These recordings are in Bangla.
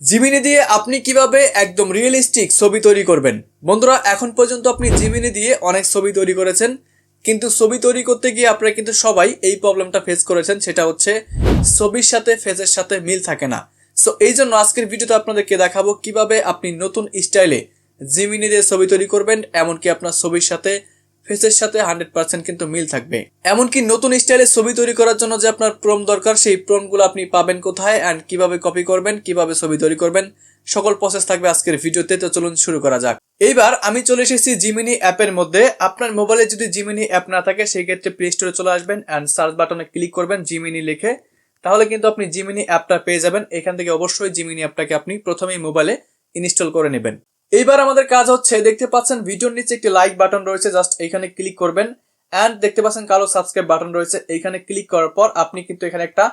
জিমিনি দিয়ে আপনি কীভাবে একদম রিয়েলিস্টিক ছবি তৈরি করবেন? বন্ধুরা, এখন পর্যন্ত আপনি জিমিনি দিয়ে অনেক ছবি তৈরি করেছেন, কিন্তু ছবি তৈরি করতে গিয়ে আপনারা কিন্তু সবাই এই প্রবলেমটা ফেস করেছেন, সেটা হচ্ছে ছবির সাথে ফেসের সাথে মিল থাকে না। সো এই জন্য আজকের ভিডিওতে আপনাদেরকে দেখাবো কীভাবে আপনি নতুন স্টাইলে জিমিনি দিয়ে ছবি তৈরি করবেন, এমনকি আপনার ছবির সাথে ফেসের সাথে হান্ড্রেড পার্সেন্ট কিন্তু মিল থাকবে। এমনকি নতুন স্টাইলে ছবি তৈরি করার জন্য যে আপনার প্রম দরকার, সেই প্রমগুলো আপনি পাবেন কোথায় অ্যান্ড কীভাবে কপি করবেন, কীভাবে ছবি তৈরি করবেন, সকল প্রসেস থাকবে আজকের ভিডিওতে। তো চলুন শুরু করা যাক। এইবার আমি চলে এসেছি জিমিনি অ্যাপের মধ্যে। আপনার মোবাইলে যদি জিমিনি অ্যাপ না থাকে, সেই ক্ষেত্রে প্লে স্টোরে চলে আসবেন অ্যান্ড সার্চ বাটনে ক্লিক করবেন জিমিনি লিখে। তাহলে কিন্তু আপনি জিমিনি অ্যাপটা পেয়ে যাবেন। এখান থেকে অবশ্যই জিমিনি অ্যাপটাকে আপনি প্রথমেই মোবাইলে ইনস্টল করে নেবেন। এইবার আমাদের কাজ হচ্ছে, দেখতে পাচ্ছেন ভিডিওর নিচে একটি লাইক বাটন রয়েছে জাস্ট এখানে ক্লিক করবেন। অ্যান্ড দেখতে পাচ্ছেন কালো সাবস্ক্রাইব বাটন রয়েছে এইখানে ক্লিক করার পর আপনি কিন্তু এখানে একটা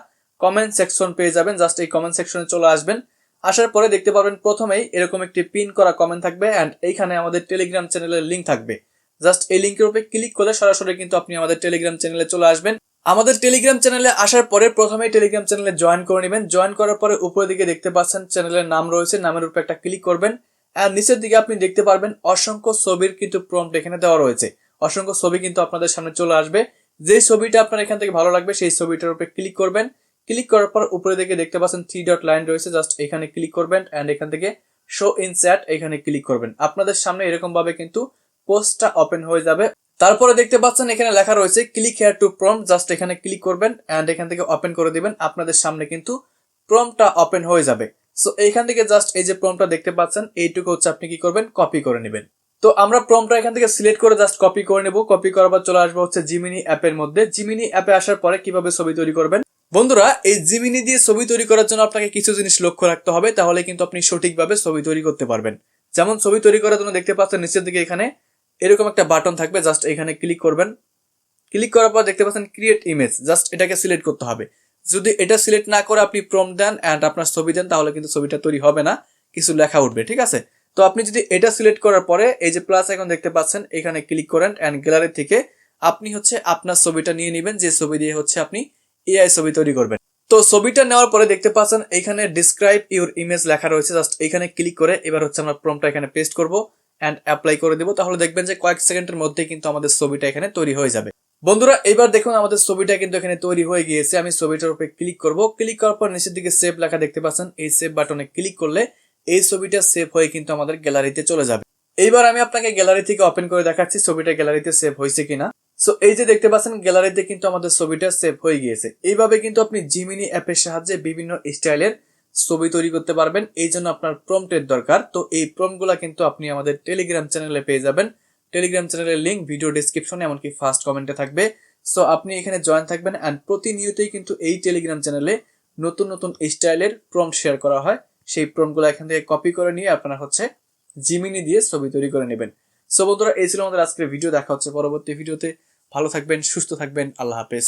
কমেন্ট সেকশন পেয়ে যাবেন জাস্ট এই কমেন্ট সেকশনে চলে আসবেন। আসার পরে দেখতে পারবেন প্রথমেই এরকম একটি পিন করা কমেন্ট থাকবে অ্যান্ড এইখানে আমাদের টেলিগ্রাম চ্যানেলের লিঙ্ক থাকবে। জাস্ট এই লিঙ্কের উপরে ক্লিক করলে সরাসরি কিন্তু আপনি আমাদের টেলিগ্রাম চ্যানেলে চলে আসবেন। আমাদের টেলিগ্রাম চ্যানেলে আসার পরে প্রথমেই টেলিগ্রাম চ্যানেলে জয়েন করে নেবেন। জয়েন করার পরে উপরের দিকে দেখতে পাচ্ছেন চ্যানেলের নাম রয়েছে, নামের উপরে একটা ক্লিক করবেন। আর নিচের দিকে আপনি দেখতে পারবেন অসংখ্য ছবির কিন্তু প্রম্পট এখানে দেওয়া রয়েছে। অসংখ্য ছবি কিন্তু আপনাদের সামনে চলে আসবে। যে ছবিটা আপনার এখান থেকে ভালো লাগবে, সেই ছবিটার উপরে ক্লিক করবেন। ক্লিক করার পর উপরে দিকে দেখতে পাচ্ছেন থ্রি ডট লাইন রয়েছে জাস্ট এখানে ক্লিক করবেন অ্যান্ড এখান থেকে শো ইন চ্যাট এখানে ক্লিক করবেন। আপনাদের সামনে এরকম ভাবে কিন্তু পোস্টটা ওপেন হয়ে যাবে। তারপরে দেখতে পাচ্ছেন এখানে লেখা রয়েছে click here to prompt just এখানে ক্লিক করবেন অ্যান্ড এখান থেকে ওপেন করে দিবেন। আপনাদের সামনে কিন্তু প্রমটা ওপেন হয়ে যাবে। সো এইখান থেকে জাস্ট এই যে প্রমটা দেখতে পাচ্ছেন, এইটুকু হচ্ছে আপনি কি করবেন? কপি করে নেবেন। তো আমরা প্রমটা এখান থেকে সিলেক্ট করে জাস্ট কপি করে নেব। কপি করার পর চলে আসব হচ্ছে জিমিনি অ্যাপের মধ্যে। জিমিনি অ্যাপে আসার পরে কীভাবে ছবি তৈরি করবেন? বন্ধুরা, এই জিমিনি দিয়ে ছবি তৈরি করার জন্য আপনাকে কিছু জিনিস লক্ষ্য রাখতে হবে, তাহলে কিন্তু আপনি সঠিকভাবে ছবি তৈরি করতে পারবেন। যেমন ছবি তৈরি করার জন্য দেখতে পাচ্ছেন নিচের দিকে এখানে এরকম একটা বাটন থাকবে জাস্ট এখানে ক্লিক করবেন। ক্লিক করার পর দেখতে পাচ্ছেন ক্রিয়েট ইমেজ জাস্ট এটাকে সিলেক্ট করতে হবে। যদি এটা সিলেক্ট না করে আপনি প্রম দেন অ্যান্ড আপনার ছবি দেন, তাহলে কিন্তু ছবিটা তৈরি হবে না, কিছু লেখা উঠবে, ঠিক আছে? তো আপনি যদি এটা সিলেক্ট করার পরে এই যে প্লাস এখন দেখতে পাচ্ছেন, এখানে ক্লিক করেন অ্যান্ড গ্যালারি থেকে আপনি হচ্ছে আপনার ছবিটা নিয়ে নেবেন, যে ছবি দিয়ে হচ্ছে আপনি এআই ছবি তৈরি করবেন। তো ছবিটা নেওয়ার পরে দেখতে পাচ্ছেন, এখানে ডিসক্রাইব ইউর ইমেজ লেখা রয়েছে জাস্ট এখানে ক্লিক করে এবার হচ্ছে আমরা প্রমটা এখানে পেস্ট করব অ্যান্ড অ্যাপ্লাই করে দেবো। তাহলে দেখবেন যে কয়েক সেকেন্ডের মধ্যে কিন্তু আমাদের ছবিটা এখানে তৈরি হয়ে যাবে। বন্ধুরা এবার দেখুন আমাদের ছবিটা কিন্তু এখানে তৈরি হয়ে গিয়েছে। আমি ছবিটার উপরে ক্লিক করব। ক্লিক করার পর নিচের দিকে সেভ লেখা দেখতে পাচ্ছেন। এই সেভ বাটনে ক্লিক করলে এই ছবিটা সেভ হয়ে কিন্তু আমাদের গ্যালারিতে চলে যাবে। এইবার আমি আপনাকে গ্যালারি থেকে ওপেন করে দেখাচ্ছি ছবিটা গ্যালারিতে সেভ হয়েছে কিনা। সো এই যে দেখতে পাচ্ছেন গ্যালারিতে কিন্তু আমাদের ছবিটা সেভ হয়ে গিয়েছে। এইভাবে কিন্তু আপনি জিমিনি অ্যাপের সাহায্যে বিভিন্ন স্টাইলের ছবি তৈরি করতে পারবেন। এই জন্য আপনার প্রম্পটের দরকার। তো এই প্রম্পটগুলো কিন্তু আপনি আমাদের টেলিগ্রাম চ্যানেলে পেয়ে যাবেন। টেলিগ্রাম চ্যানেলের লিঙ্ক ভিডিও ডিসক্রিপশনে এমনকি ফার্স্ট কমেন্টে থাকবে। সো আপনি এখানে জয়েন থাকবেন অ্যান্ড প্রতিনিয়তই কিন্তু এই টেলিগ্রাম চ্যানেলে নতুন নতুন স্টাইলের প্রম্পট শেয়ার করা হয়। সেই প্রম্পটগুলো এখান থেকে কপি করে নিয়ে আপনারা হচ্ছে জিমিনি দিয়ে ছবি তৈরি করে নেবেন। সো বন্ধুরা, এই ছিল আমাদের আজকের ভিডিও দেখা হচ্ছে পরবর্তী ভিডিওতে ভালো থাকবেন, সুস্থ থাকবেন। আল্লাহ হাফেজ।